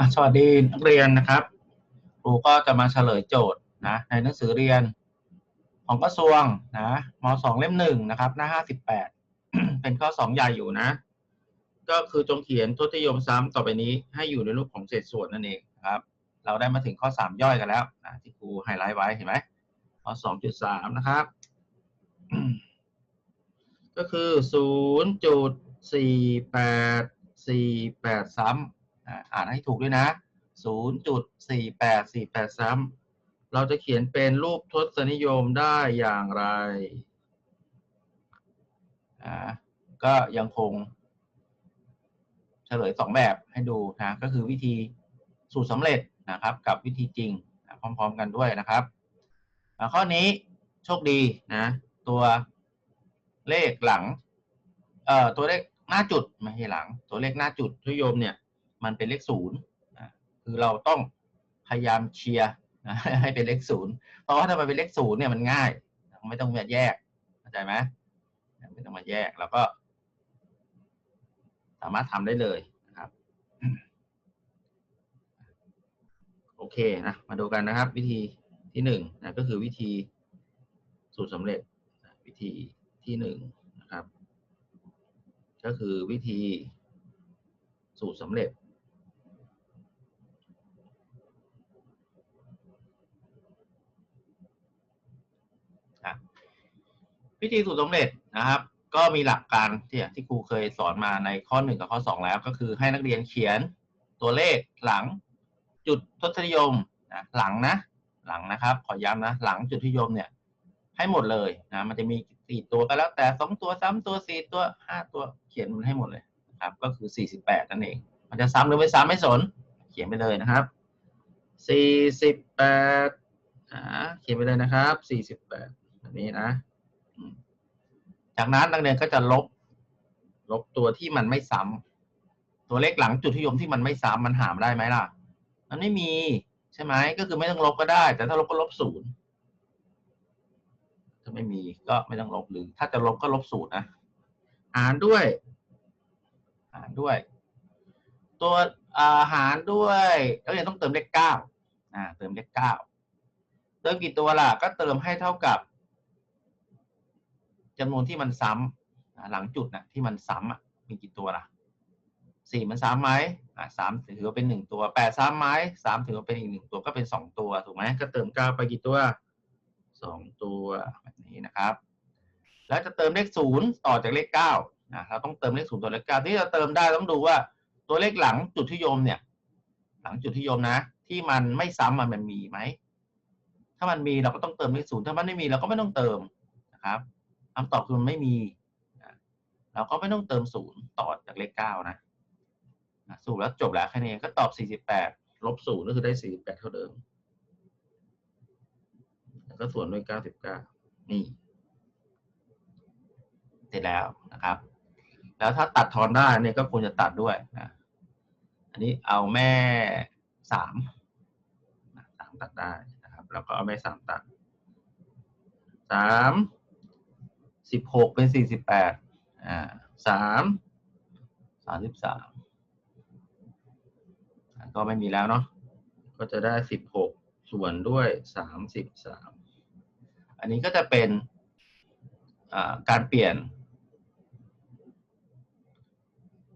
อะสวัสดีนักเรียนนะครับครูก็จะมาเฉลยโจทย์นะในหนังสือเรียน ของกระทรวงนะมสองเล่มหนึ่งนะครับหน้าห้าสิบแปดเป็นข้อสองใหญ่อยู่นะ ก็คือจงเขียนทศนิยมซ้ำต่อไปนี้ให้อยู่ในรูปของเศษส่วนนั่นเองครับ เราได้มาถึงข้อสามย่อยกันแล้วนะที่ครูไฮไลท์ไว้เห็นไหมข้อสองจุดสามนะครับ ก็คือศูนย์จุดสี่แปดสี่แปดซ้ำ อ่านให้ถูกด้วยนะศูนย์จุดสี่แปดสี่แปดซ้ำเราจะเขียนเป็นรูปทศนิยมได้อย่างไรอ่าก็ยังคงเฉลยสองแบบให้ดูนะก็คือวิธีสูตรสำเร็จนะครับ กับวิธีจริงพร้อม ๆ กันด้วยนะครับข้อนี้โชคดีนะ ตัวเลขหลังเอ่อตัวเลขหน้าจุดไม่ใช่หลัง ตัวเลขหน้าจุดทุยมเนี่ย มันเป็นเลขศูนย์นะคือเราต้องพยายามเชียร์นะให้เป็นเลขศูนย์เพราะว่าถ้ามันเป็นเลขศูนย์เนี่ยมันง่าย ไม่ต้องมาแยกเข้าใจไหมไม่ต้องมาแยกแล้วก็ สามารถทำได้เลยนะครับ โอเคนะมาดูกันนะครับ วิธีที่หนึ่งนะก็คือวิธีสูตรสำเร็จวิธีที่หนึ่งนะครับ ก็คือวิธีสูตรสำเร็จ วิธีสูตรสำเร็จนะครับ ก็มีหลักการที่ที่ครูเคยสอนมาในข้อหนึ่งกับข้อสองแล้ว ก็คือให้นักเรียนเขียนตัวเลขหลังจุดทศนิยมนะหลังนะหลังนะครับ ขอย้ำนะ หลังจุดทศนิยมเนี่ย ให้หมดเลยนะมันจะมีสี่ตัวก็แล้วแต่สองตัวสามตัวสี่ตัวห้าตัวเขียนมันให้หมดเลยครับ ก็คือสี่สิบแปดนั่นเอง มันจะซ้ำหรือไม่ซ้ำไม่สน เขียนไปเลยนะครับสี่สิบแปดอ่าเขียนไปเลยนะครับสี่สิบแปดแบบนี้นะ จากนั้นนักเรียนก็จะลบ ลบตัวที่มันไม่ซ้ำตัวเลขหลังจุดที่ยมที่มันไม่ซ้ำมันหามได้ไหมล่ะ มันไม่มีใช่ไหมก็คือไม่ต้องลบก็ได้ แต่ถ้าลบก็ลบศูนย์ถ้าไม่มีก็ไม่ต้องลบหรือ ถ้าจะลบก็ลบศูนย์นะหารด้วยหารด้วย ตัวอาหารด้วยแล้วยังต้องเติมเลขเก้าอ่าเติมเลขเก้าเติมกี่ตัวล่ะ ก็เติมให้เท่ากับ จำนวนที่มันซ้ำอ่าหลังจุดนะที่มันซ้ำอะมีกี่ตัวล่ะสี่มันซ้ำไหมอ่าสามถือว่าเป็นหนึ่งตัวแปดซ้ำไหมสามถือว่าเป็นอีกหนึ่งตัวก็เป็นสองตัวถูกไหมก็เติมเก้าไปกี่ตัวสองตัวแบบนี้นะครับ แล้วจะเติมเลขศูนย์ต่อจากเลขเก้านะเราต้องเติมเลขศูนย์ต่อเลขเก้าที่จะเติมได้ต้องดูว่าตัวเลขหลังจุดที่โยมเนี่ย หลังจุดที่โยมนะ ที่มันไม่ซ้ำมันมันมีไหมถ้ามันมีเราก็ต้องเติมเลขศูนย์ถ้ามันไม่มีเราก็ไม่ต้องเติมนะครับ คำตอบคือมันไม่มีเราก็ไม่ต้องเติมศูนย์ต่อจากเลขเก้านะสูตรแล้วจบแล้วแค่นี้ก็ตอบสี่สิบแปดลบศูนย์ก็คือได้สี่สิบแปดเท่าเดิม แล้วก็ส่วนด้วยเก้าสิบเก้านี่ เสร็จแล้วนะครับ แล้วถ้าตัดทอนได้เนี่ยก็ควรจะตัดด้วยนะอันนี้เอาแม่สามสามตัดได้นะครับ แล้วก็เอาแม่สามตัดสาม สิบหกเป็นสี่สิบแปดอ่าสามสามสิบสามก็ไม่มีแล้วเนาะก็จะได้สิบหกส่วนด้วยสามสิบสามอันนี้ก็จะเป็นอ่าการเปลี่ยน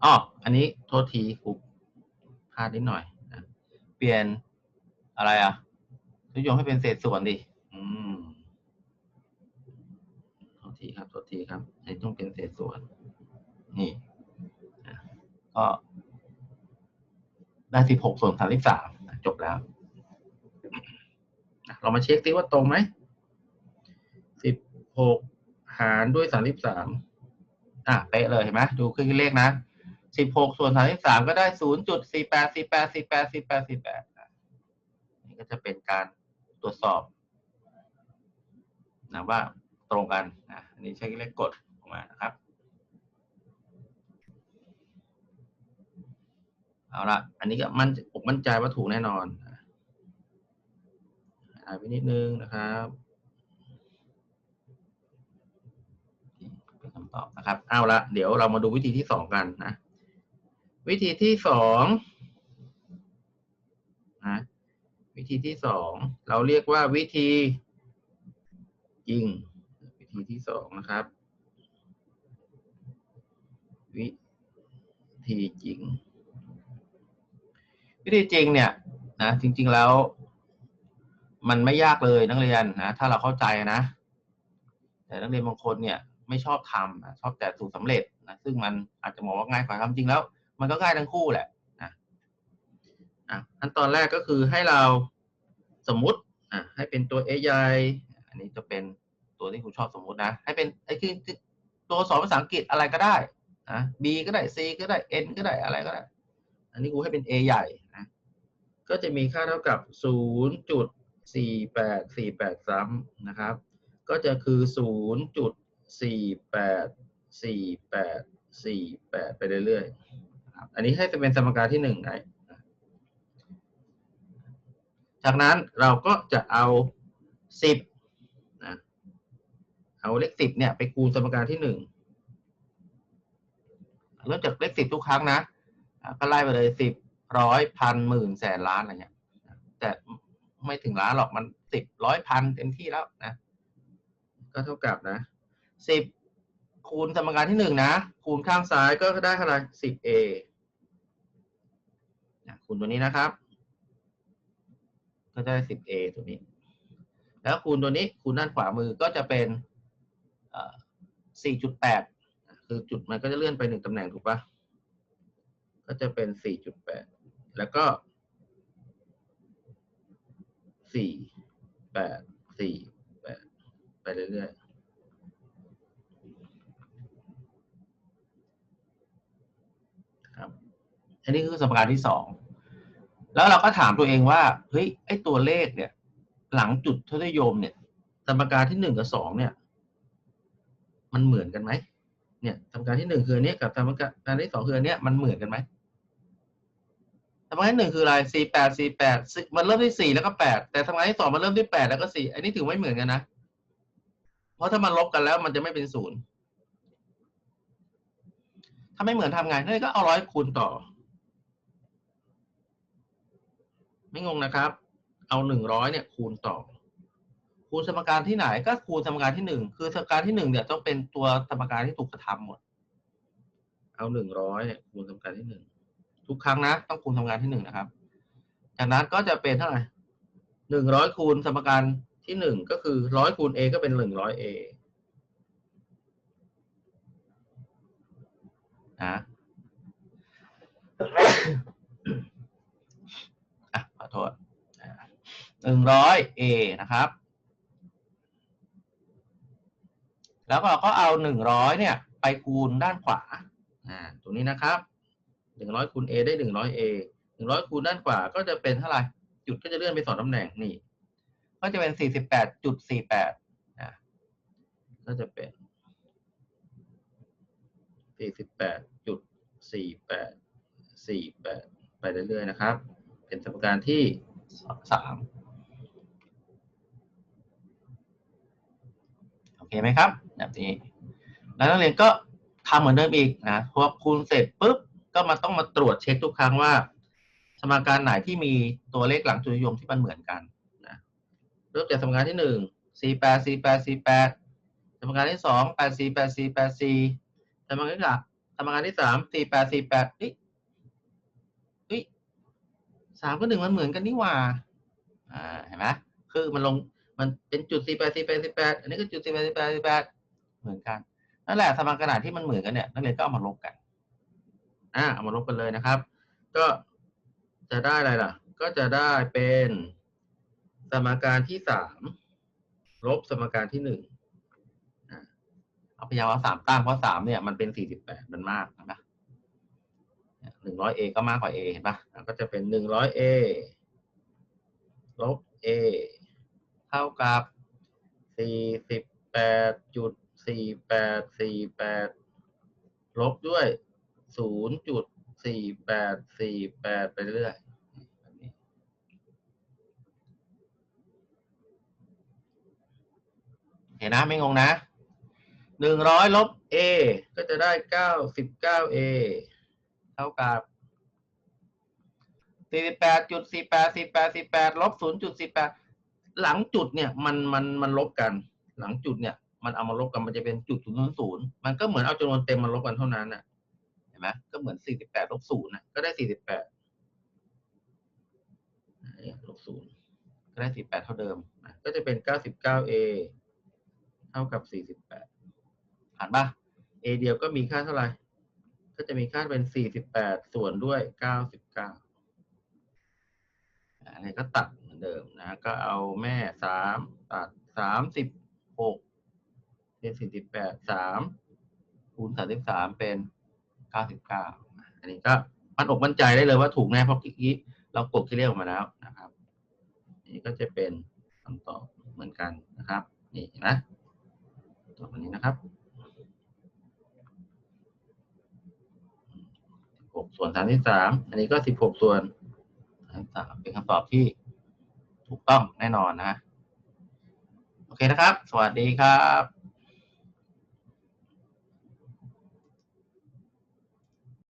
อ๋ออันนี้โทษทีครูพลาดนิดหน่อยนะเปลี่ยนอะไรอะทุกโยงให้เป็นเศษส่วนดิ อืม โทีครับโทษทีครับอันนี้ต้องเป็นเศษส่วน นี่ก็ได้สิบหกส่วนสามสิบสามจบแล้วเรามาเช็คดิว่าตรงไหมสิบหกหารด้วยสามสิบสามอะเป๊ะเลยเห็นไหมดูเครื่องคิดเลขนะสิบหกส่วนสามสิบสามก็ได้ศูนย์จุดสี่แปดสี่แปดสี่แปดสี่แปดสี่แปดนี่ก็จะเป็นการตรวจสอบนะว่า รงกันนะอันนี้ใช้เลขกดออกมานะครับ เอาละอันนี้ก็มันผมมั่นใจว่าถูกแน่นอนอ่านไปนิดนึงนะครับเป็นคำตอบนะครับ เอาละเดี๋ยวเรามาดูวิธีที่สองกันนะ วิธีที่สองนะวิธีที่สองเราเรียกว่าวิธีจริง วิธีที่สองนะครับ วิธีจริง วิธีจริงเนี่ยนะจริง ๆแล้ว มันไม่ยากเลยนักเรียนนะถ้าเราเข้าใจนะ แต่นักเรียนบางคนเนี่ย ไม่ชอบทำนะชอบแต่สูตรสำเร็จนะซึ่งมันอาจจะมองว่าง่ายกว่าทำจริงแล้ว มันก็ง่ายทั้งคู่แหละนะอะขั้นตอนแรกก็คือให้เราสมมุติอะให้เป็นตัว a ใหญ่อันนี้จะเป็น ตัวที่ครูชอบสมมุตินะ ให้เป็นไอ้คือตัวสอนภาษาอังกฤษอะไรก็ได้นะ b ก็ได้ c ก็ได้ n ก็ได้อะไรก็ได้ อันนี้ครูให้เป็น a ใหญ่นะ ก็จะมีค่าเท่ากับ 0.4848 ซ้ำนะครับ ก็จะคือ 0.484848 ไปเรื่อยๆ อันนี้ให้เป็นสมการที่หนึ่งได้นะจากนั้นเราก็จะเอา 10 เอาเลข10เนี่ยไปคูณสมการที่หนึ่งเริ่มจากเลข10ทุกครั้งนะก็ไล่ไปเลย10ร้อยพันหมื่นแสนล้านอะไรเงี้ยแต่ไม่ถึงล้านหรอกมันสิบร้อยพันเต็มที่แล้วนะ ก็เท่ากับนะสิบคูณสมการที่หนึ่งนะ คูณข้างซ้ายก็ได้เท่าไหร่สิบเอคูณตัวนี้นะครับ ก็ได้สิบเอตัวนี้ แล้วคูณตัวนี้คูณด้านขวามือก็จะเป็น สี่จุดแปดคือจุดมันก็จะเลื่อนไปหนึ่งตำแหน่งถูกปะก็จะเป็นสี่จุดแปดแล้วก็สี่แปดสี่แปดไปเรื่อยๆครับ อันนี้คือสมการที่สอง แล้วเราก็ถามตัวเองว่า เฮ้ย ไอตัวเลขเนี่ย หลังจุดทศนิยมเนี่ย สมการที่หนึ่งกับสองเนี่ย มันเหมือนกันไหมเนี่ยสมการที่หนึ่งคืออันนี้กับสมการที่สองคืออันเนี้ยมันเหมือนกันไหมสมการที่หนึ่งคืออะไรสี่แปดสี่แปดมันเริ่มที่สี่แล้วก็แปดแต่สมการที่สองมันเริ่มที่แปดแล้วก็สี่อันนี้ถือไม่เหมือนกันนะเพราะถ้ามันลบกันแล้วมันจะไม่เป็นศูนย์ถ้าไม่เหมือนทำไงนั่นก็เอาร้อยคูณต่อ ไม่งงนะครับ เอาหนึ่งร้อยเนี่ยคูณต่อ คูณสมการที่ไหนก็คูณสมการที่หนึ่งคือสมการที่หนึ่งเนี่ยต้องเป็นตัวสมการที่ถูกกระทำหมด เอาหนึ่งร้อยเนี่ยคูณสมการที่หนึ่งทุกครั้งนะ ต้องคูณสมการที่หนึ่งนะครับ จากนั้นก็จะเป็นเท่าไหร่หนึ่งร้อยคูณสมการที่หนึ่งก็คือร้อยคูณ a ก็เป็นหนึ่งร้อย a นะอะขอโทษหนึ่งร้อย a นะครับ แล้วก็เราก็เอาหนึ่งร้อยเนี่ย ไปคูณด้านขวาอ่าตรงนี้นะครับหนึ่งร้อยคูณ a ได้หนึ่งร้อย a หนึ่งร้อยคูณด้านขวาก็จะเป็นเท่าไหร่จุดก็จะเลื่อนไปสองตำแหน่งนี่ ก็จะเป็นสี่สิบแปดจุดสี่แปดนะก็จะเป็นสี่สิบแปดจุดสี่แปดสี่แปดไปเรื่อยๆนะครับ เป็นสมการที่สาม โอเคไหมครับ แบบนี้ แล้วนักเรียนก็ทำเหมือนเดิมอีกนะพอคูณเสร็จปุ๊บก็มาต้องมาตรวจเช็คทุกครั้งว่า สมการไหนที่มีตัวเลขหลังจุลนิยมที่มันเหมือนกันนะเริ่มจากสมการที่หนึ่งสี่แปดสี่แปดสี่แปดสมการที่สองแปดสี่แปดสี่แปดสี่สมการที่สามสมการที่สามสี่แปดสี่แปดเฮ้ยเฮ้ยสามกับหนึ่งมันเหมือนกันนี่หว่าอ่าเห็นไหมคือมันลง มันเป็นจุดสี่แปดสี่แปดสี่แปดอันนี้ก็จุดสี่แปดสี่แปดสี่แปดเหมือนกันนั่นแหละสมการที่มันเหมือนกันเนี่ยนักเรียนก็เอามาลบกัน อ่าเอามาลบกันเลยนะครับ ก็จะได้อะไรล่ะ ก็จะได้เป็นสมการที่สามลบสมการที่หนึ่งอ่าเอาพยายามเอาสามตั้งเพราะสามเนี่ยมันเป็นสี่สิบแปดมันมากนะหนึ่งร้อยเอก็มากกว่าเอเห็นปะก็จะเป็นหนึ่งร้อยเอลบเอ ท่ากับสี่สิบแปดจุดสี่แปดสี่แปดลบด้วยศูนย์จุดสี่แปดสี่แปดไปเรื่อยเห็นนะไม่งงนะหนึ่งร้อยลบ a ก็จะได้เก้าสิบเก้า a เท่ากับสี่สิบแปดจุดสี่แปดสี่แปดสี่แปดลบศูนย์จุดสี่แปด หลังจุดเนี่ยมันมันมันลบกัน หลังจุดเนี่ย มันเอามาลบกันมันจะเป็นจุดศูนย์ศูนย์มันก็เหมือนเอาจำนวนเต็มมาลบกันเท่านั้นน่ะเห็นไหมก็เหมือนสี่สิบแปดลบศูนย์นะก็ได้สี่สิบแปดลบศูนย์ก็ได้สี่แปดเท่าเดิมนะก็จะเป็นเก้าสิบเก้า a เท่ากับสี่สิบแปดผ่านปะ a เดียวก็มีค่าเท่าไหร่ก็จะมีค่าเป็นสี่สิบแปดส่วนด้วยเก้าสิบเก้าอันนี้ก็ตัด อนเดิมนะก็เอาแม่สามตัดสามสิบหกเป็นสี่สิบแปดสามคูณสามสิบสามเป็นเก้าสิบเก้าอันนี้ก็มันอกมั่นใจได้เลยว่าถูกแน่เพราะกี้เรากดที่เรียกออกมาแล้วนะครับ นี่ก็จะเป็นคำตอบเหมือนกันนะครับ นี่นไหมตอบอันนี้นะครับหกส่วนสามที่สามอันนี้ก็สิบหกส่วนสามเป็นคำตอบที่ ถูกต้องแน่นอนนะ โอเคนะครับ สวัสดีครับ